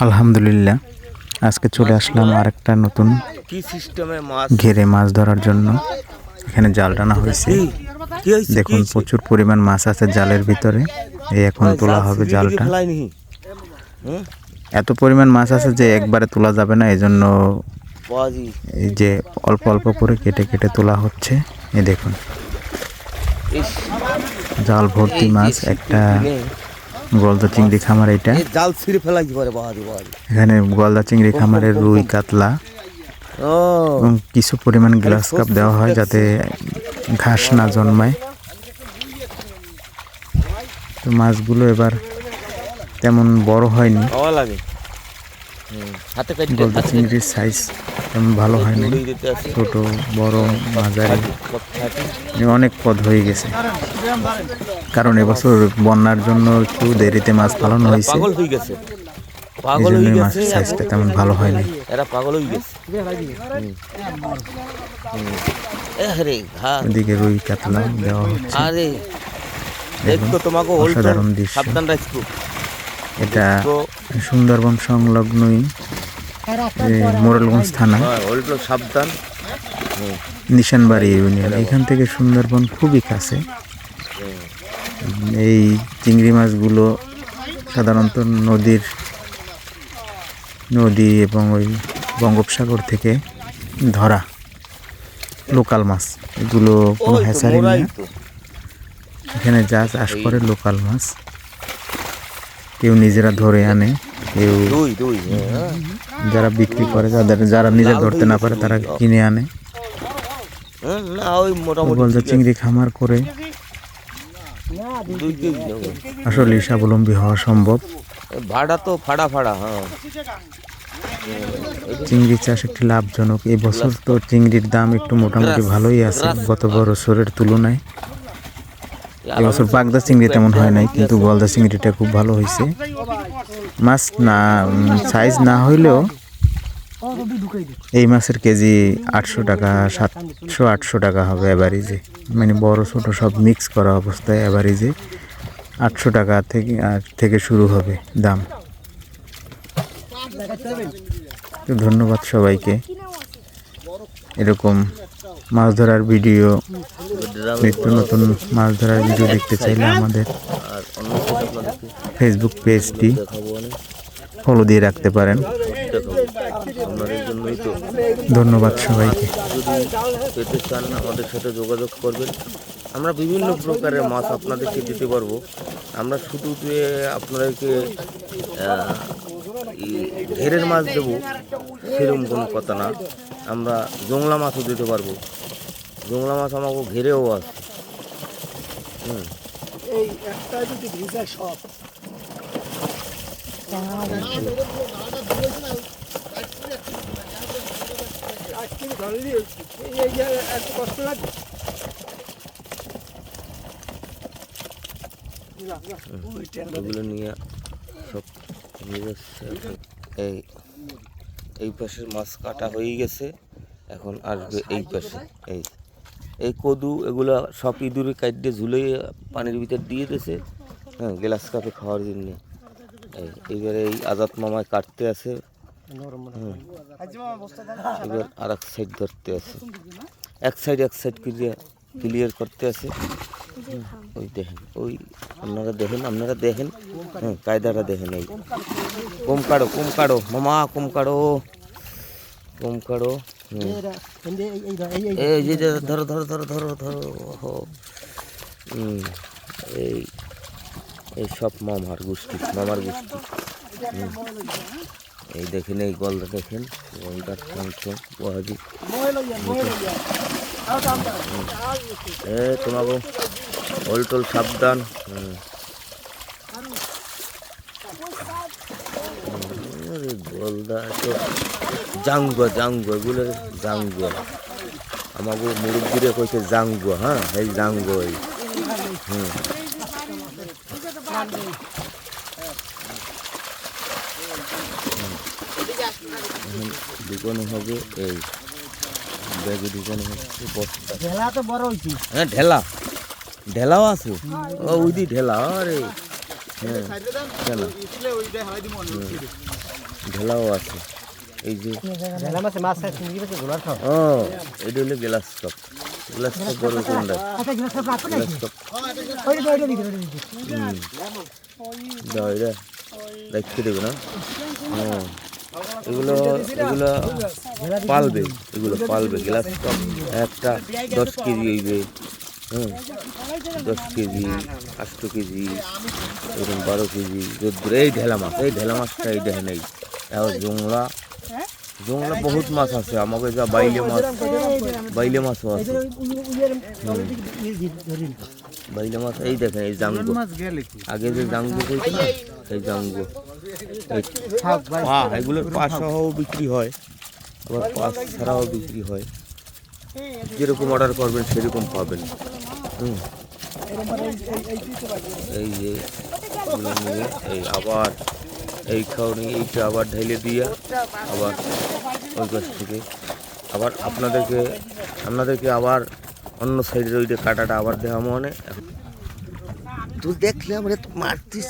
আলহামদুলিল্লাহ আজকে চলে আসলাম আরেকটা নতুন ঘেরে মাছ ধরার জন্য এখানে জাল টানা হয়েছে দেখুন প্রচুর পরিমাণ মাছ আছে জালের ভিতরে এই এখন তোলা হবে জালটা এত পরিমাণ মাছ আছে যে একবারে তোলা যাবে না এজন্য বাজি এই যে অল্প অল্প করে কেটে কেটে তোলা হচ্ছে এই দেখুন জাল ভর্তি মাছ একটা গলদা চিংড়ি খামার এটা। জাল ছিঁড়ে ফেলাই কি পারে বাজি বাজি এখানে গলদা চিংড়ি খামারের রুই কাতলা এবং কিছু পরিমাণ গ্লাস কাপ দেওয়া হয় যাতে ঘাস না জন্মায়। তো মাছগুলো এবার তেমন বড় হয়নি। খাওয়া লাগে। হাতে গলদা চিংড়ির সাইজ তেমন ভালো দিতে আছে ছোট বড় মাঝারি। অনেক পদ হয়ে গেছে। কারণ এবছর বন্যার জন্য একটু দেরিতে মাছ পালন হয়েছে। পাগল হয়ে গেছে। পাগল হয়ে গেছে সাইজটা তেমন ভালো হয়নি এরা পাগল হয়ে গেছে। ঘা। ওদিকে রুই কাতলা দেওয়া হচ্ছে। আরে দেখতো তোমাকে অসাধারণ দৃশ্য। সাবধান রাখব এটা সুন্দরবন সংলগ্নই মোরেলগঞ্জ থানা। হ্যাঁ সাবধান। নিশানবাড়ি ইউনিয়ন। এখান থেকে সুন্দরবন খুবই কাছে। এই চিংড়ি মাছগুলো সাধারণত নদীর নদী এবং ওই বঙ্গোপসাগর থেকে ধরা লোকাল মাছ। এগুলো কোনো হ্যাচারি না। মোরাই তো। এখানে যা চাষ করে লোকাল মাছ। কেউ নিজেরা ধরে আনে কেউ হ্যাঁ। যারা বিক্রি করে যাদের যারা নিজে ধরতে না পারে তারা কিনে আনে। হ্যাঁ, বলতে চিংড়ি খামার করে। আসলে স্বাবলম্বী হওয়া সম্ভব। ভাড়া তো ফাড়া ফাড়া হ্যাঁ। চিংড়ি চাষ একটি লাভজনক। এই বছর তো চিংড়ির দাম একটু মোটামুটি ভালোই আছে গত বছরের তুলনায়। এবছর বাগদা চিংড়ি তেমন হয় নাই, কিন্তু গলদা চিংড়িটা খুব ভালো হয়েছে। মাছ না সাইজ না হইলেও এই মাছের কেজি আটশো টাকা, সাতশো, আটশো টাকা হবে অ্যাভারেজে মানে বড়, ছোট সব মিক্স করা অবস্থায় অ্যাভারেজে আটশো টাকা থেকে থেকে শুরু হবে দাম। তো ধন্যবাদ সবাইকে। এরকম মাছ ধরার ভিডিও নিত্য নতুন মাছ ধরার ভিডিও দেখতে চাইলে আমাদের ফেসবুক পেজটি ফলো দিয়ে রাখতে পারেন। ধন্যবাদ সবাইকে। পেতে চান আমাদের সাথে যোগাযোগ করবেন আমরা বিভিন্ন প্রকারের মাছ আপনাদেরকে দিতে পারব। আমরা শুধু যে আপনাদেরকে ঘেরের মাছ দেবো, সেরকম কোনো কথা না। আমরা জংলা মাছও দিতে পারব। জংলা মাছ আমাকে ঘেরেও আছে হুম। এই একটা যদি ভিজা সব। এই যে এত কষ্ট লাগে এগুলো নিয়ে সব নিয়ে যাচ্ছে এখন। এই এই পাশের মাছ কাটা হয়ে গেছে এখন আসবে এই পাশে এই এই কদু এগুলো সব ইঁদুরে কাটতে ঝুলে পানির ভিতর দিয়ে দিয়েছে। হ্যাঁ গ্লাস কাপে খাওয়ার জন্য। এই, এইবারে এই আজাদ মামায় কাটতে আছে। এবার আর এক সাইড ধরতে আছে। এক সাইড এক সাইড ক্লিয়ার ক্লিয়ার করতে আছে। ওই দেখেন, ওই আপনারা দেখেন আপনারা দেখেন। হ্যাঁ কায়দাটা দেখেন এই। কম কাড়ো কম কাড়ো, মামা, কম কাড়ো কম কাড়ো। এই যে ধরো ধরো ধরো ধরো ধরো এই এই সব মামার গোষ্ঠী মামার গোষ্ঠী। এই দেখেন এই গলদা দেখেন গলদার মাংস এ তোমাকে ওল টোল সাবধান গলদা তো জাঙ্গুয়া জাঙ্গুয়া এগুলো জাঙ্গুয়া। আমাকে মুরব্বীরা কইছে জাঙ্গুয়া হ্যাঁ? এই জাঙ্গুয়া হুম। দোকানে হবে এই। ব্যাগে দোকানে হচ্ছে বস্তা। ঢেলা তো বড় হয়েছে হ্যাঁ ঢেলা। ঢেলাও আছে। ওই দি ঢেলা আরে। হ্যাঁ ঢেলা। ঢেলাও আছে। এই যে ও এটা হলো গ্লাস কাপ গ্লাস কাপ বড় কোনটা? আচ্ছা গিলাস কাপ দাও এটা দেখতে দেবে না? ও এগুলো এগুলো পালবে এগুলো পালবে গ্লাস কাপ একটা দশ কেজি হইবে। হুম। দশ কেজি আষ্ট কেজি এরকম বারো কেজি এই ঢেলা মাছ এই ঢেলা মাছটা এই দেখেন এই জংলা জংলা বহুত মাছ আছে আমাকে যা বাইলে মাছ বাইলে মাছও আছে বাইলে মাছ এই দেখেন এই জাঙ্গো আগে যে জাঙ্গো কইছে না এই জাঙ্গো এই পা এগুলোর পা সহ বিক্রি হয় আবার পাস ছাড়াও বিক্রি হয় যেরকম অর্ডার করবেন সেরকম পাবেন হুম এই যে এই আবার এই খাওনি এইটা আবার ঢেলে দিয়া আবার ওই গাছ থেকে আবার আপনাদেরকে আপনাদেরকে আবার অন্য সাইডের ওইটা কাটাটা আবার দেওয়া মনে। তুই দেখলে আমরা মারতিস।